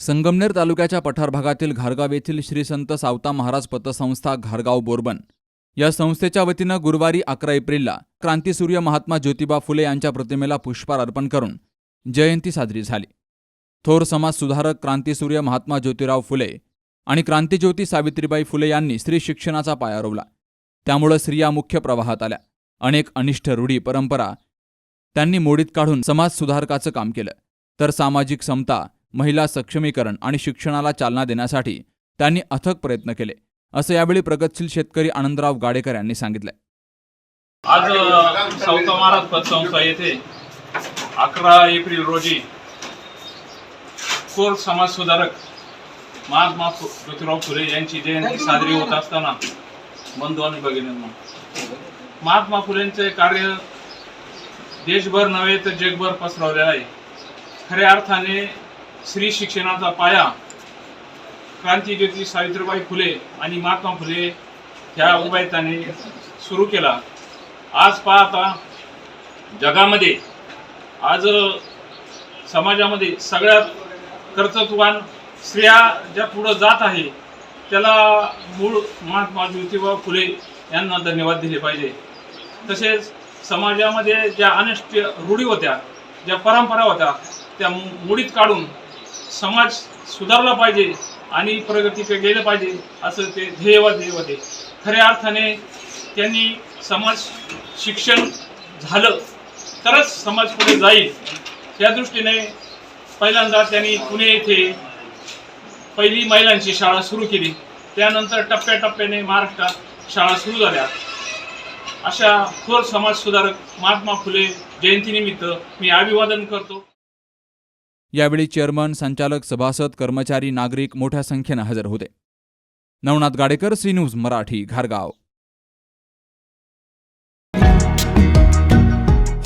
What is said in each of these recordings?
संगमनेर तालुक्याच्या पठार भागातील घारगाव येथील श्री संत सावता महाराज पतसंस्था घारगाव बोरबन या संस्थेच्या वतीनं गुरुवारी अकरा एप्रिलला क्रांतीसूर्य महात्मा ज्योतिबा फुले यांच्या प्रतिमेला पुष्पार अर्पण करून जयंती साजरी झाली. थोर समाज सुधारक क्रांतीसूर्य महात्मा ज्योतिराव फुले आणि क्रांतीज्योती सावित्रीबाई फुले यांनी स्त्री शिक्षणाचा पाया रोवला. त्यामुळं स्त्रिया मुख्य प्रवाहात आल्या. अनेक अनिष्ट रूढी परंपरा त्यांनी मोडीत काढून समाज सुधारकाचं काम केलं. तर सामाजिक समता महिला सक्षमीकरण आणि शिक्षणाला चालना देण्यासाठी त्यांनी अथक प्रयत्न केले असं यावेळी प्रगतशील शेतकरी आनंदराव गाडेकर यांनी सांगितलं आज सावता महाराज पतसंस्था येथे अकरा एप्रिल रोजी कोर समाज सुधारक महात्मा ज्योतिराव फुले यांची जयंती साजरी होत असताना बंधू आणि भगिनींना महात्मा फुलेंचे कार्य देशभर नव्हे तर जगभर पसरवलेलं आहे. खऱ्या अर्थाने स्त्री शिक्षणाचा पाया क्रांतीज्योती सावित्रीबाई फुले आणि महात्मा फुले ह्या उभायताने सुरू केला. आज पाहता जगामध्ये आज समाजामध्ये सगळ्यात कर्तृत्वान स्त्रिया ज्या पुढं जात आहे त्याला मूळ महात्मा ज्योतिबा फुले यांना धन्यवाद दिले पाहिजे. तसेच समाजामध्ये ज्या अनिष्ट रूढी होत्या ज्या परंपरा होत्या त्या मुडीत काढून समाज सुधारला पाहिजे आणि प्रगतीकडे गेलं पाहिजे असं ते ध्येयवादी होते. खऱ्या अर्थाने त्यांनी समाज शिक्षण झालं तरच समाज पुढे जाईल. त्या दृष्टीने पहिल्यांदा त्यांनी पुणे येथे पहिली महिलांची शाळा सुरू केली. त्यानंतर टप्प्याटप्प्याने महाराष्ट्रात शाळा सुरू झाल्या. अशा थोर समाज सुधारक महात्मा फुले जयंतीनिमित्त मी अभिवादन करतो. यावेळी चेअरमन संचालक सभासद कर्मचारी नागरिक मोठ्या संख्येनं हजर होते. Navnath Gadekar C news Marathi घारगाव.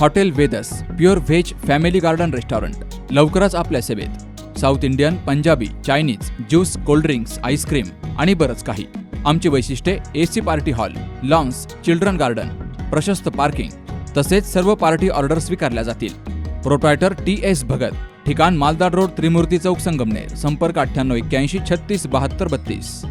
Hotel Vedas pure veg family garden restaurant लवकरच आपल्या सेवेत. South Indian Punjabi Chinese juice cold drinks ice cream आणि बरंच काही. आमची वैशिष्ट्ये AC party hall lawns children garden प्रशस्त पार्किंग तसेच सर्व पार्टी ऑर्डर स्वीकारल्या जातील. Proprietor T S Bhagat. ठिकाण मालदार रोड त्रिमूर्ती चौक संगमनेर. संपर्क अठ्ठ्याण्णव एक्क्याऐंशी छत्तीस बहात्तर बत्तीस.